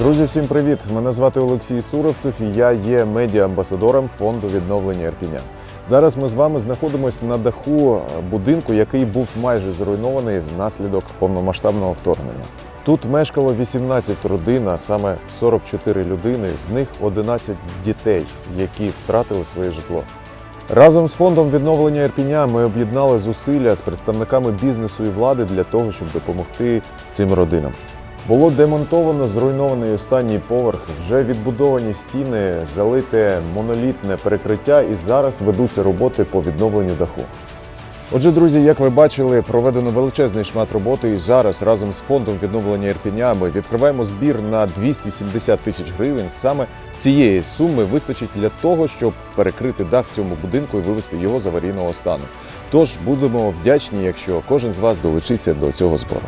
Друзі, всім привіт! Мене звати Олексій Суровцев і я є медіа-амбасадором фонду відновлення Ірпіня. Зараз ми з вами знаходимося на даху будинку, який був майже зруйнований внаслідок повномасштабного вторгнення. Тут мешкало 18 родин, а саме 44 людини, з них 11 дітей, які втратили своє житло. Разом з фондом відновлення Ірпіня ми об'єднали зусилля з представниками бізнесу і влади для того, щоб допомогти цим родинам. Було демонтовано зруйнований останній поверх, вже відбудовані стіни, залите монолітне перекриття, і зараз ведуться роботи по відновленню даху. Отже, друзі, як ви бачили, проведено величезний шмат роботи, і зараз разом з фондом відновлення Ірпіня ми відкриваємо збір на 270 тисяч гривень. Саме цієї суми вистачить для того, щоб перекрити дах в цьому будинку і вивести його з аварійного стану. Тож будемо вдячні, якщо кожен з вас долучиться до цього збору.